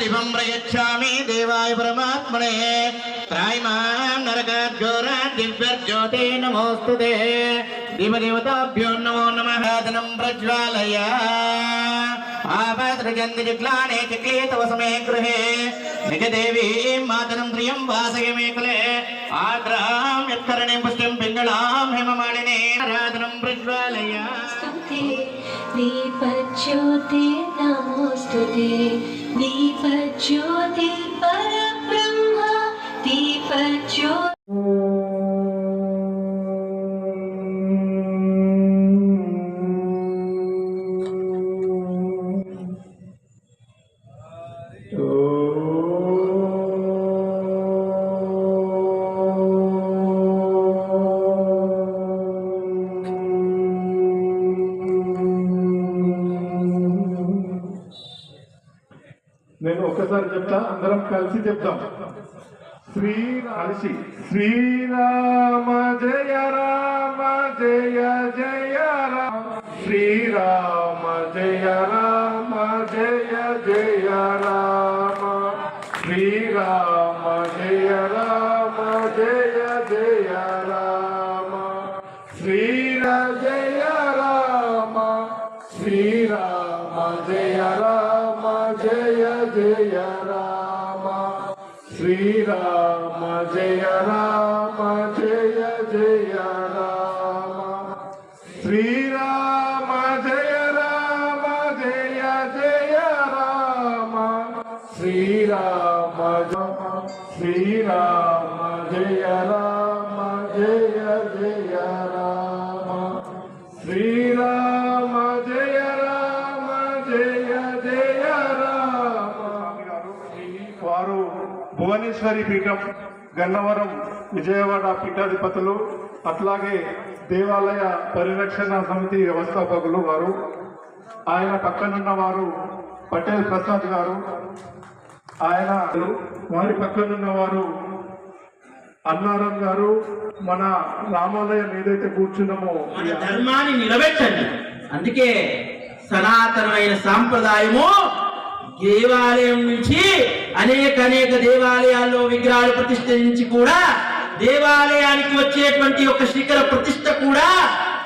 दिवं प्रयच्छामि देवाय परमात्मने त्राय मां नरकाद्योराद्यर्ज्योते नमोऽस्तु ते दिवदेवताभ्यो नमो नमः धनं प्रज्वालय आपादृजन्दिजिग्लाने चिक्ले तव समे गृहे निजदेवीं मातरं त्रियं वासय मे कुले आग्रहां यत्करणीं पुष्टिं पिङ्गलां हेममालिनीं राधनं प्रज्वालया దీపజ్యోతి నమోస్తుతే దీపజ్యోతి పరబ్రహ్మ దీపజ్యోతి Esco, చెప్తా అందరం కలిసి చెప్తాం. శ్రీ కలిసి శ్రీరామ జయ రామ జయ జయ రామ. శ్రీరామ జయ రామ జయ జయ రామ. శ్రీరామ జయ రామ జయ జయ రామ. శ్రీర జయ రామ. శ్రీరామ జయ శ్రీరామ జయ రామ భువనేశ్వరి పీఠం గన్నవరం విజయవాడ పీఠాధిపతులు అట్లాగే దేవాలయ పరిరక్షణ సమితి వ్యవస్థాపకులు వారు ఆయన పక్కనున్న వారు పటేల్ ప్రసాద్ గారు ఆయన వారి పక్కనున్న వారు అన్నారం గారు మన రామాలయం ఏదైతే కూర్చున్నామో ధర్మాన్ని నిలబెట్టండి. అందుకే సనాతనమైన సాంప్రదాయము దేవాలయం నుంచి అనేక అనేక దేవాలయాల్లో విగ్రహాలు ప్రతిష్ఠించి కూడా దేవాలయానికి వచ్చేటువంటి ఒక శిఖర ప్రతిష్ట కూడా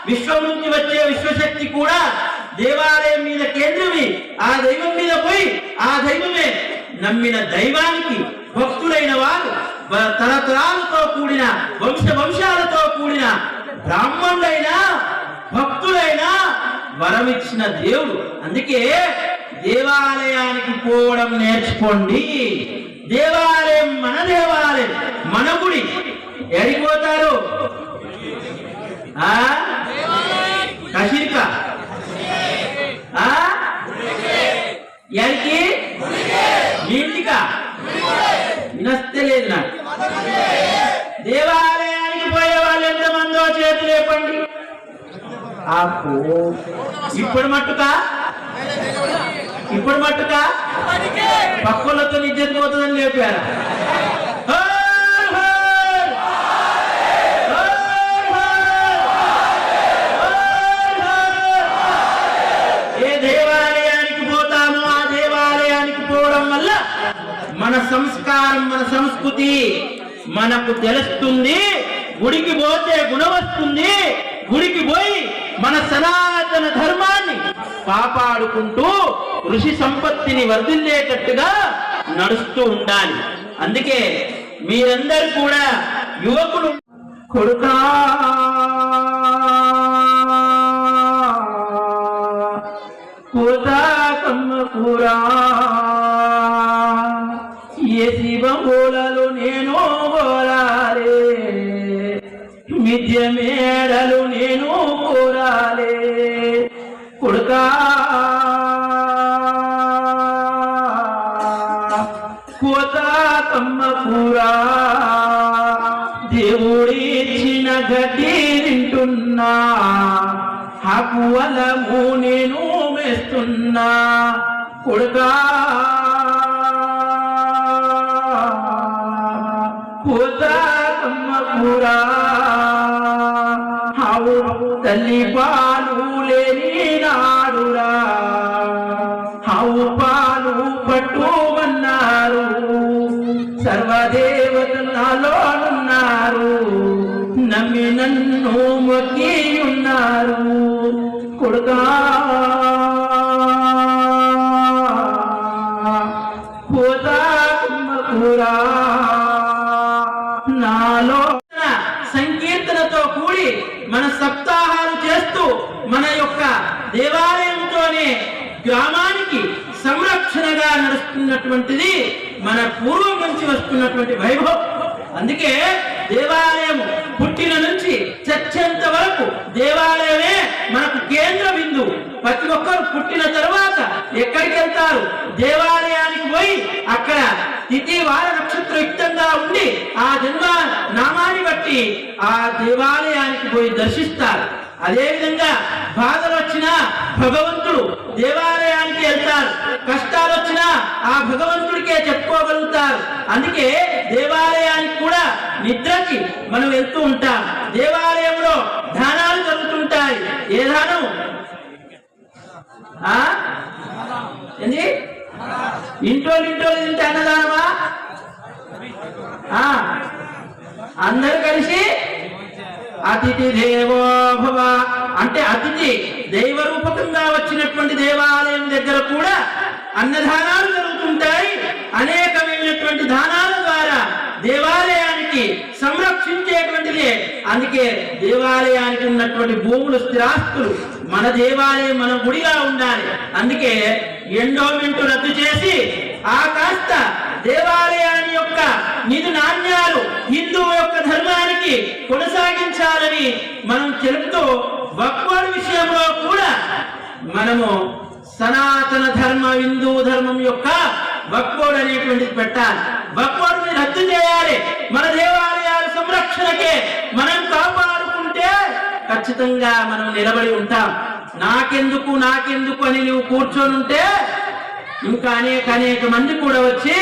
విశ్వం నుంచి వచ్చే విశ్వశక్తి కూడా దేవాలయం మీద కేంద్రమి. ఆ దైవం మీద పోయి ఆ దైవమే నమ్మిన దైవానికి భక్తులైన వారు తరతరాలతో కూడిన వంశ వంశాలతో కూడిన బ్రాహ్మణులైనా భక్తులైనా వరమిచ్చిన దేవుడు. అందుకే దేవాలయానికి పోవడం నేర్చుకోండి. దేవాలయం మన దేవాలయం మన గుడి. ఎడిపోతారు ఆ? కషిరిక ఆ? ఎడికి మీ ఇంటికా నాకు. దేవాలయానికి పోయే వాళ్ళు ఎంతమందో చేతులు లేపండి ఆపు ఇప్పుడు మట్టుకా ఇప్పుడు మట్టుకా పక్కలతో నిజం పోతుందని లేపారు హోర్ హోర్! హోర్ హోర్! హోర్ హోర్! ఏ దేవాలయానికి పోతామో ఆ దేవాలయానికి పోవడం వల్ల మన సంస్కారం మన సంస్కృతి మనకు తెలుస్తుంది గుడికి పోతే గుణం వస్తుంది గుడికి పోయి మన సనాతన ధర్మాన్ని కాపాడుకుంటూ ఋషి సంపత్తిని వర్ధిల్లేటట్టుగా నడుస్తూ ఉండాలి. అందుకే మీరందరూ కూడా యువకులు కొడుకా! కూరా! ఏ శివమూలలు నేను కోరాలే మిథ్య మేడలు నేను కోరాలే కొడుకా! తింటున్నా హకువలము నేను వేస్తున్నా కొడుకా. కూరా. హావు తల్లి పాలు లేని నాడురా. హావు పాలు పట్టుమన్నారు సర్వదేవతలు నాలోనున్నారు నన్ను ఉన్నారు కొడుకా కోతాకమ్మ నాలో సంకీర్తనతో కూడి మన సప్తాహాలు చేస్తూ మన యొక్క దేవాలయంతోనే గ్రామానికి సంరక్షణగా నడుస్తున్నటువంటిది మన పూర్వం నుంచి వస్తున్నటువంటి వైభవం. అందుకే దేవాలయం పుట్టిన కేంద్ర ప్రతి ఒక్కరు పుట్టిన తర్వాత ఎక్కడికి వెళ్తారు? దేవాలయానికి పోయి అక్కడ తిథి వార నక్షత్రయుక్తంగా ఉండి ఆ జన్మ నామాన్ని బట్టి ఆ దేవాలయానికి పోయి దర్శిస్తారు. అదేవిధంగా బాధలు వచ్చినా భగవంతుడు దేవాలయానికి వెళ్తారు. కష్టాలు వచ్చినా ఆ భగవంతుడికే చెప్పుకోగలుగుతారు. అందుకే దేవాలయానికి కూడా నిద్రకి మనం వెళ్తూ ఉంటాం. దేవాలయంలో దానాలు జరుగుతుంటాయి ఏ దానం ఏంది? ఇంట్లో ఇంట్లో తింటే అన్నదానమా? ఆ, కలిసి అతిథి దేవో భవ. అంటే అతిథి దైవ రూపకంగా వచ్చినటువంటి దేవాలయం దగ్గర కూడా అన్నదానాలు జరుగుతుంటాయి. అనేకమైనటువంటి దానాల ద్వారా దేవాలయానికి సంరక్షించేటువంటిది. అందుకే దేవాలయానికి ఉన్నటువంటి భూములు స్థిరాస్తులు. మన దేవాలయం మన గుడిగా ఉండాలి. అందుకే ఎండోమెంట్ రద్దు చేసి ఆ కాస్త దేవాలయాన్ని యొక్క నిధు నాణ్యాలు హిందువు యొక్క ధర్మానికి కొనసాగించాలని మనం తెలుపుతూ భక్తుల విషయంలో కూడా మనము సనాతన ధర్మ హిందూ ధర్మం యొక్క భక్తుడు అనేటువంటిది పెట్టాలి. భక్తుడిని రద్దు చేయాలి. మన దేవాలయాల సంరక్షణకే మనం కాపాడుకుంటే ఖచ్చితంగా మనం నిలబడి ఉంటాం. నాకెందుకు నాకెందుకు అని నువ్వు కూర్చొని ఉంటే ఇంకా అనేక అనేక మంది కూడా వచ్చి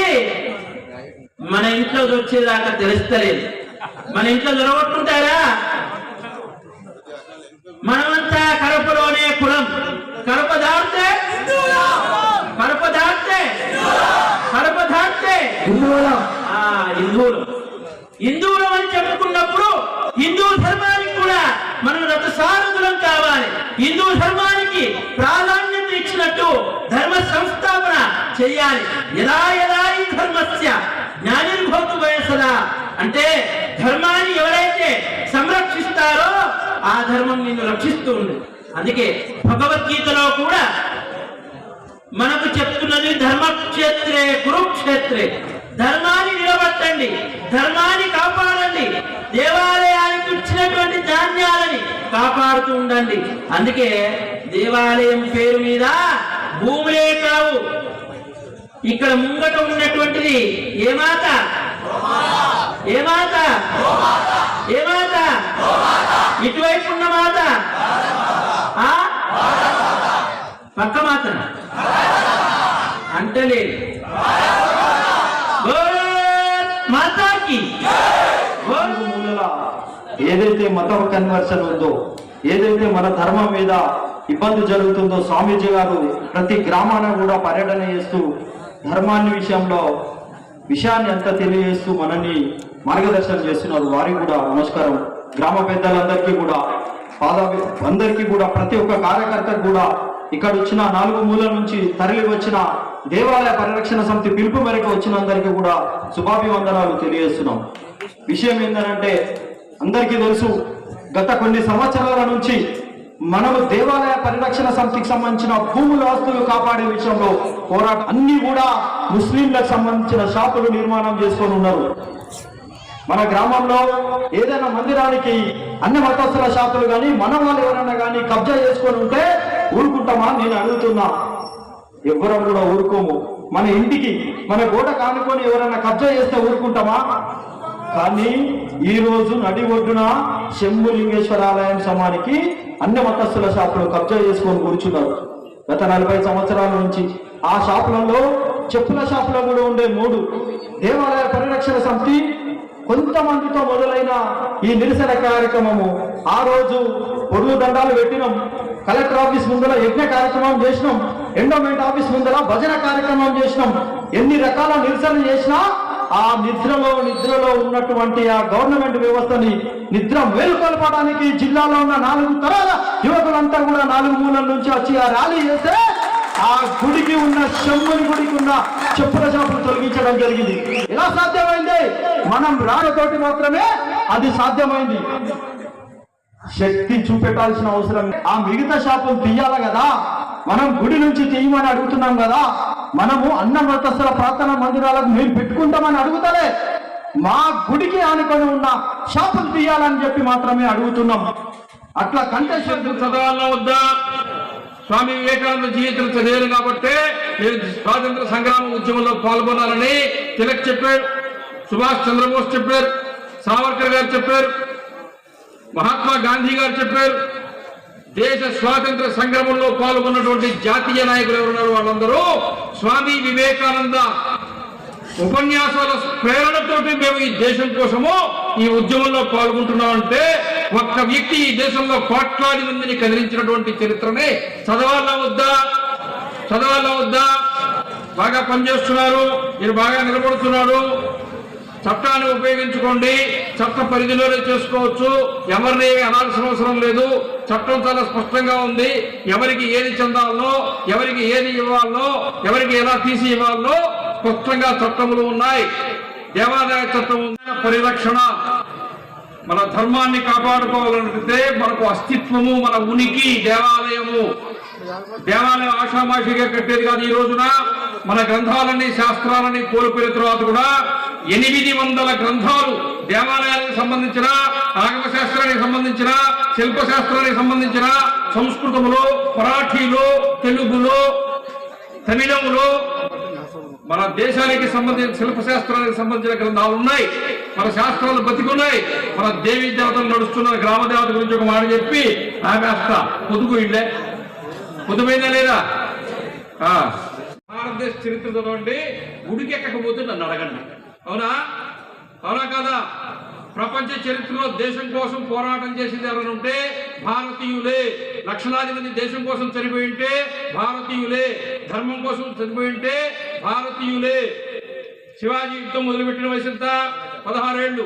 మన ఇంట్లో వచ్చేదాకా తెలుస్తలేదు. మన ఇంట్లో దొరగొట్టుంటారా మనమంతా కడపలోనే కులం. కడప కడప దాటితే కడప హిందువులం. ఆ, అని చెప్పుకున్నప్పుడు హిందూ ధర్మానికి కూడా మనం రథ సారథులం కావాలి. హిందూ ధర్మానికి ప్రాధాన్యత ఇచ్చినట్టు ధర్మ సంస్థాపన చేయాలి. ఎలా ఎలా ఈ ధర్మస్య జ్ఞానిర్భవతు వయసదా. అంటే ధర్మాన్ని ఎవరైతే సంరక్షిస్తారో ఆ ధర్మం నిన్ను రక్షిస్తూ ఉంది. అందుకే భగవద్గీతలో కూడా మనకు చెప్తున్నది ధర్మక్షేత్రే కురుక్షేత్రే. ధర్మాన్ని నిలబట్టండి ధర్మాన్ని కాపాడండి దేవాలయానికి ఇచ్చినటువంటి ధాన్యాలని కాపాడుతూ ఉండండి. అందుకే దేవాలయం పేరు మీద భూములే కావు. ఇక్కడ ముంగట ఉన్నటువంటిది ఏ మాత? ఏ మాత? ఏ మాత? ఇటువైపు ఉన్న మాత? ఆ? పక్క మాత అంటలేదు భారత్ మాతాకి నాలుగు మూలల ఏదైతే మత కన్వర్షన్ ఉందో ఏదైతే మన ధర్మం మీద ఇబ్బంది జరుగుతుందో స్వామీజీ గారు ప్రతి గ్రామాన కూడా పర్యటన చేస్తూ ధర్మాన్ని విషయంలో విషయాన్ని అంతా తెలియజేస్తూ మనల్ని మార్గదర్శనం చేస్తున్నారు. వారికి కూడా నమస్కారం. గ్రామ పెద్దలందరికీ కూడా పాద అందరికీ కూడా ప్రతి ఒక్క కార్యకర్తకు కూడా ఇక్కడ వచ్చిన నాలుగు మూలల నుంచి తరలి వచ్చిన దేవాలయ పరిరక్షణ సమితి పిలుపు మేరకు వచ్చిన అందరికీ కూడా శుభాభివందనాలు తెలియజేస్తున్నాం. విషయం ఏంటంటే అందరికీ తెలుసు గత కొన్ని సంవత్సరాల నుంచి మనము దేవాలయ పరిరక్షణ సమితికి సంబంధించిన భూముల ఆస్తులు కాపాడే విషయంలో పోరాటం అన్ని కూడా ముస్లింలకు సంబంధించిన షాపులు నిర్మాణం చేసుకొని ఉన్నారు. మన గ్రామంలో ఏదైనా మందిరానికి అన్ని మతస్థుల షాపులు కానీ మన వాళ్ళు ఎవరైనా కానీ కబ్జా చేసుకొని ఉంటే ఊరుకుంటామా నేను అడుగుతున్నా. ఎవ్వరం కూడా ఊరుకోము. మన ఇంటికి మన గోడ కానుకొని ఎవరైనా కబ్జా చేస్తే ఊరుకుంటామా? కానీ ఈ రోజు నడి ఒడ్డున శంభులింగేశ్వర ఆలయం సమానికి అన్ని మతస్థుల షాపులు కబ్జా చేసుకొని కూర్చున్నారు. గత నలభై సంవత్సరాల నుంచి ఆ షాపులలో చెప్పుల షాపులో కూడా ఉండే మూడు దేవాలయ పరిరక్షణ సమితి కొంతమందితో మొదలైన ఈ నిరసన కార్యక్రమము. ఆ రోజు పొడుగు దండాలు పెట్టినాం. కలెక్టర్ ఆఫీస్ ముందర యజ్ఞ కార్యక్రమం చేసినాం. ఎండోమెంట్ ఆఫీస్ ముందర భజన కార్యక్రమం చేసినాం. ఎన్ని రకాల నిరసన చేసినా ఆ నిద్రలో నిద్రలో ఉన్నటువంటి ఆ గవర్నమెంట్ వ్యవస్థని నిద్ర మేలుకొల్పడానికి జిల్లాలో ఉన్న నాలుగు తరాల యువకులంతా కూడా నాలుగు మూలల నుంచి వచ్చి ఆ ర్యాలీ చేస్తే ఆ గుడికి ఉన్న శంభుని గుడికి ఉన్న చెప్పుల చేపలు తొలగించడం జరిగింది. ఎలా సాధ్యమైంది? మనం రాళ్ళతోటి మాత్రమే అది సాధ్యమైంది. శక్తి చూపెట్టాల్సిన అవసరం ఆ మిగతా షాపులు తీయాలి కదా. మనం గుడి నుంచి తీయమని అడుగుతున్నాం కదా. మనము అన్న మతస్థుల ప్రార్థన మందిరాలకు మేము పెట్టుకుంటామని అడుగుతలే. మా గుడికి ఆనుకొని ఉన్న షాపులు తీయాలని చెప్పి మాత్రమే అడుగుతున్నాం. అట్లా కంటే చదవాలన్నా వద్దా స్వామి వివేకానంద జీవితం చదివాను కాబట్టి నేను స్వాతంత్ర సంగ్రామ ఉద్యమంలో పాల్గొనాలని తిలక్ చెప్పారు సుభాష్ చంద్రబోస్ చెప్పారు సావర్కర్ గారు చెప్పారు మహాత్మా గాంధీ గారు చెప్పారు దేశ స్వాతంత్ర సంగ్రామంలో పాల్గొన్నటువంటి జాతీయ నాయకులు ఎవరున్నారు వాళ్ళందరూ? స్వామి వివేకానంద ఉపన్యాసాల ప్రేరణతోటి మేము ఈ దేశం కోసము ఈ ఉద్యమంలో పాల్గొంటున్నామంటే ఒక్క వ్యక్తి ఈ దేశంలో కోట్లాది మందిని కదిలించినటువంటి చరిత్రనే. చదవాలా వద్దా? చదవాలా వద్దా? బాగా పనిచేస్తున్నారు? మీరు బాగా నిలబడుతున్నారు? చట్టాన్ని ఉపయోగించుకోండి. చట్ట పరిధిలోనే చేసుకోవచ్చు. ఎవరిని అనాల్సిన అవసరం లేదు. చట్టం చాలా స్పష్టంగా ఉంది. ఎవరికి ఏది చెందాలనో ఎవరికి ఏది ఇవ్వాలనో ఎవరికి ఎలా తీసి ఇవ్వాలనో స్పష్టంగా చట్టములు ఉన్నాయి. దేవాదాయ చట్టం పరిరక్షణ. మన ధర్మాన్ని కాపాడుకోవాలనుకుంటే మనకు అస్తిత్వము మన ఉనికి దేవాలయము. దేవాలయం ఆషామాషిగా కట్టేది కాదు ఈ రోజున. మన గ్రంథాలన్నీ శాస్త్రాలని కోల్పోయిన తర్వాత కూడా ఎనిమిది వందల గ్రంథాలు దేవాలయాలకు సంబంధించిన ఆగమ శాస్త్రానికి సంబంధించిన శిల్పశాస్త్రానికి సంబంధించిన సంస్కృతములో మరాఠీలో తెలుగులో తమిళములో మన దేశానికి సంబంధించిన శిల్పశాస్త్రానికి సంబంధించిన గ్రంథాలు ఉన్నాయి. మన శాస్త్రాలు బతికున్నాయి. మన దేవి దేవతలు నడుస్తున్న గ్రామ దేవత గురించి ఒక మాట చెప్పి ఆమె కాస్త పొదుగు ఇళ్ళే పొదుపోయిందా లేదా? భారతదేశ చరిత్ర చదవండి ఉడికెక్కకపోతే నన్ను అడగండి. అవునా? అవునా కదా? ప్రపంచ చరిత్రలో దేశం కోసం పోరాటం చేసింది ఎవరైనా ఉంటే భారతీయులే. లక్షలాది మంది దేశం కోసం చనిపోయి ఉంటే భారతీయులే. ధర్మం కోసం చనిపోయి ఉంటే భారతీయులే. శివాజీ యుద్ధం మొదలుపెట్టిన వయసు ఎంత? పదహారేళ్ళు.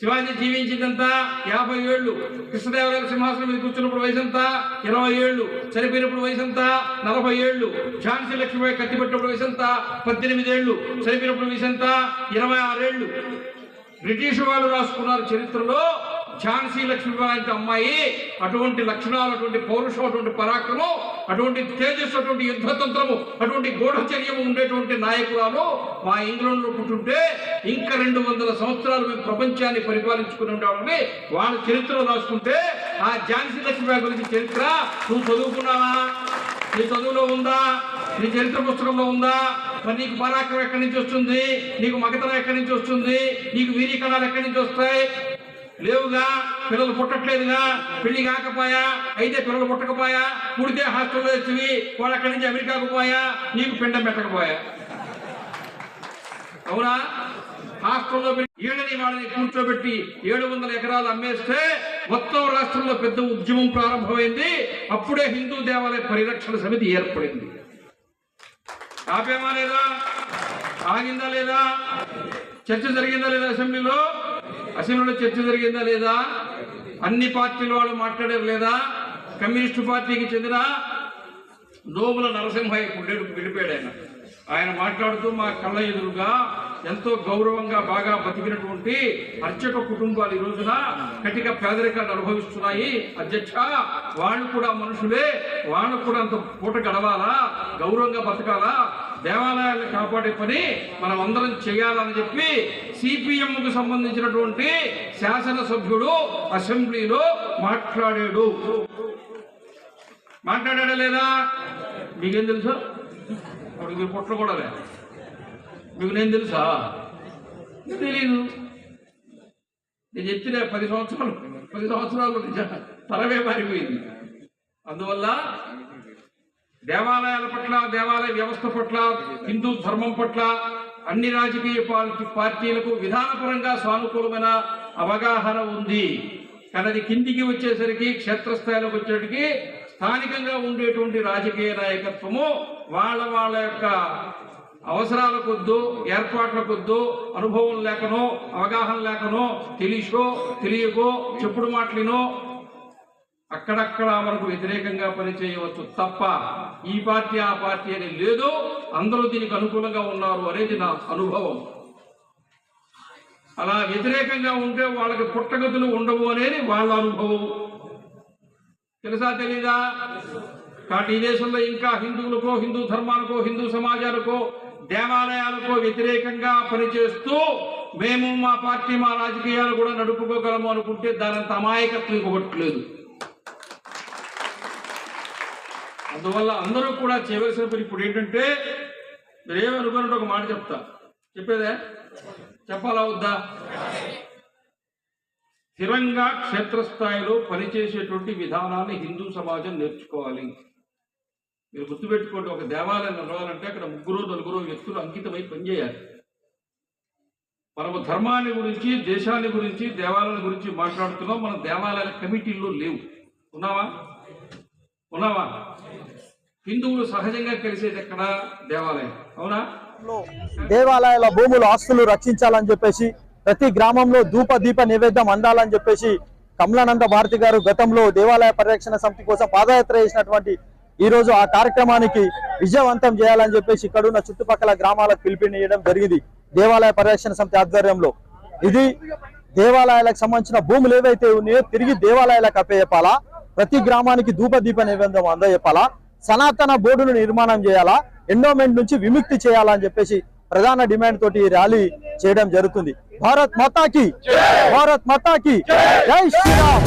శివాజీ జీవించిందంతా యాభై ఏళ్ళు కృష్ణదేవరాయల సింహాసనం మీద కూర్చున్నప్పుడు వయసు ఎంత ఇరవై ఏళ్ళు చనిపోయినప్పుడు వయసు ఎంత నలభై ఏళ్ళు ఝాన్సీ లక్ష్మీబాయి కత్తి వయసు ఎంత పద్దెనిమిది ఏళ్ళు చనిపోయినప్పుడు వయసు ఎంత ఇరవై ఆరేళ్ళు బ్రిటిష్ వాళ్ళు రాసుకున్నారు చరిత్రలో ఝాన్సీ లక్ష్మీబాయి అమ్మాయి అటువంటి లక్షణాలు అటువంటి పౌరుషం అటువంటి పరాక్రమం అటువంటి తేజస్సు అటువంటి యుద్ధతంత్రము అటువంటి గూఢచర్యము ఉండేటువంటి నాయకురాలు మా ఇంగ్లాండ్లో పుట్టుంటే ఇంకా రెండు వందల సంవత్సరాలు మేము ప్రపంచాన్ని పరిపాలించుకుని ఉండేవాళ్ళని వాళ్ళ చరిత్ర రాసుకుంటే ఆ ఝాన్సీ లక్ష్మీబాయి గురించి చరిత్ర నువ్వు చదువుకున్నావా? నీ చదువులో ఉందా? నీ చరిత్ర పుస్తకంలో ఉందా? మరి నీకు పరాక్రమం ఎక్కడి నుంచి వస్తుంది? నీకు మగతనం ఎక్కడి నుంచి వస్తుంది? నీకు వీరికణాలు ఎక్కడి నుంచి వస్తాయి? లేవుగా పిల్లలు పుట్టట్లేదుగా పెళ్ళి కాకపోయా అయితే పిల్లలు పుట్టకపోయా పుడితే హాస్టల్లో వచ్చివి వాళ్ళు అక్కడి నుంచి అమెరికాకు పోయా నీకు పిండం పెట్టకపోయా. అవునా? హాస్టల్లో ఏడని వాళ్ళని కూర్చోబెట్టి ఏడు వందల ఎకరాలు అమ్మేస్తే మొత్తం రాష్ట్రంలో పెద్ద ఉద్యమం ప్రారంభమైంది. అప్పుడే హిందూ దేవాలయ పరిరక్షణ సమితి ఏర్పడింది. ఆపేమా లేదా? ఆగిందా లేదా? చర్చ జరిగిందా లేదా అసెంబ్లీలో? అసెంబ్లీలో చర్చ జరిగిందా లేదా? అన్ని పార్టీల వాళ్ళు మాట్లాడారు లేదా? కమ్యూనిస్టు పార్టీకి చెందిన నోముల నరసింహయ్య గుడ్డెడు విడిపోయాడు ఆయన. ఆయన మాట్లాడుతూ మా కళ్ళ ఎదురుగా ఎంతో గౌరవంగా బాగా బతికినటువంటి అర్చక కుటుంబాలు ఈ రోజున కటిక పేదరికాన్ని అనుభవిస్తున్నాయి. అధ్యక్ష వాళ్ళు కూడా మనుషులే. వాళ్ళు కూడా అంత పూట గడవాలా? గౌరవంగా బతకాలా? దేవాలయాలను కాపాడే పని మనం అందరం చేయాలని చెప్పి సిపిఎంకు సంబంధించినటువంటి శాసనసభ్యుడు అసెంబ్లీలో మాట్లాడాడు. మాట్లాడాడా లేదా? మీకేం తెలుసు? అప్పుడు మీరు కూడా లేదు మీకు నేను తెలుసా? తెలీదు. నేను చెప్పిన పది సంవత్సరాలు పది సంవత్సరాలు తలవే మారిపోయింది. అందువల్ల దేవాలయాల పట్ల దేవాలయ వ్యవస్థ పట్ల హిందూ ధర్మం పట్ల అన్ని రాజకీయ పార్టీ పార్టీలకు విధానపరంగా సానుకూలమైన అవగాహన ఉంది. కానీ అది కిందికి వచ్చేసరికి క్షేత్రస్థాయిలోకి వచ్చేటికి స్థానికంగా ఉండేటువంటి రాజకీయ నాయకత్వము వాళ్ళ వాళ్ళ యొక్క అవసరాల కొద్దు ఏర్పాట్ల కొద్దు అనుభవం లేకనో అవగాహన లేకనో తెలిసో తెలియకో చెప్పుడు మాటలినో అక్కడక్కడ మనకు వ్యతిరేకంగా పనిచేయవచ్చు తప్ప ఈ పార్టీ ఆ పార్టీ అని లేదు. అందరూ దీనికి అనుకూలంగా ఉన్నారు అనేది నా అనుభవం. అలా వ్యతిరేకంగా ఉంటే వాళ్ళకి పుట్టగతులు ఉండవు అనేది వాళ్ళ అనుభవం. తెలుసా తెలీదా? కాబట్టి ఈ దేశంలో ఇంకా హిందువులకో హిందూ ధర్మానికో హిందూ సమాజాలకో దేవాలయాలకు వ్యతిరేకంగా పనిచేస్తూ మేము మా పార్టీ మా రాజకీయాలు కూడా నడుపుకోగలము అనుకుంటే దానంత అమాయకత్వం ఇవ్వట్లేదు అందువల్ల అందరూ కూడా చేయవలసిన పని ఇప్పుడు ఏంటంటే మీరేమనుకున్నట్టు ఒక మాట చెప్తా. చెప్పేదే? చెప్పాలా వద్దా? స్థిరంగా క్షేత్రస్థాయిలో పనిచేసేటువంటి విధానాన్ని హిందూ సమాజం నేర్చుకోవాలి. మీరు గుర్తుపెట్టుకోండి ఒక దేవాలయం నడవాలంటే అక్కడ ముగ్గురు నలుగురు వ్యక్తులు అంకితమై పనిచేయాలి. మనము ధర్మాన్ని గురించి దేశాన్ని గురించి దేవాలయాల గురించి మాట్లాడుతున్నాం. మన దేవాలయాల కమిటీల్లో లేవు. ఉన్నావా? ఉన్నావా? హిందువులు సహజంగా కలిసేది ఎక్కడ? దేవాలయం. అవునా? దేవాలయాల భూములు ఆస్తులు రక్షించాలని చెప్పేసి ప్రతి గ్రామంలో ధూప దీప నివేద్యం అందాలని చెప్పేసి కమలానంద భారతి గారు గతంలో దేవాలయ పరిరక్షణ సమితి కోసం పాదయాత్ర చేసినటువంటి ఈ రోజు ఆ కార్యక్రమానికి విజయవంతం చేయాలని చెప్పేసి ఇక్కడ ఉన్న చుట్టుపక్కల గ్రామాలకు పిలుపునియడం జరిగింది. దేవాలయ పరిరక్షణ సమితి ఆధ్వర్యంలో. ఇది దేవాలయాలకు సంబంధించిన భూములు ఏవైతే ఉన్నాయో తిరిగి దేవాలయాలకు అప్పచెప్పాలా? ప్రతి గ్రామానికి ధూప దీప నివేద్యం అందజెప్పాలా? సనాతన బోర్డును నిర్మాణం చేయాలా? ఎండోమెంట్ నుంచి విముక్తి చేయాలని చెప్పేసి ప్రధాన డిమాండ్ తోటి ఈ ర్యాలీ చేయడం జరుగుతుంది. భారత్ మాతాకి భారత్ మాతాకి జై శ్రీరామ్!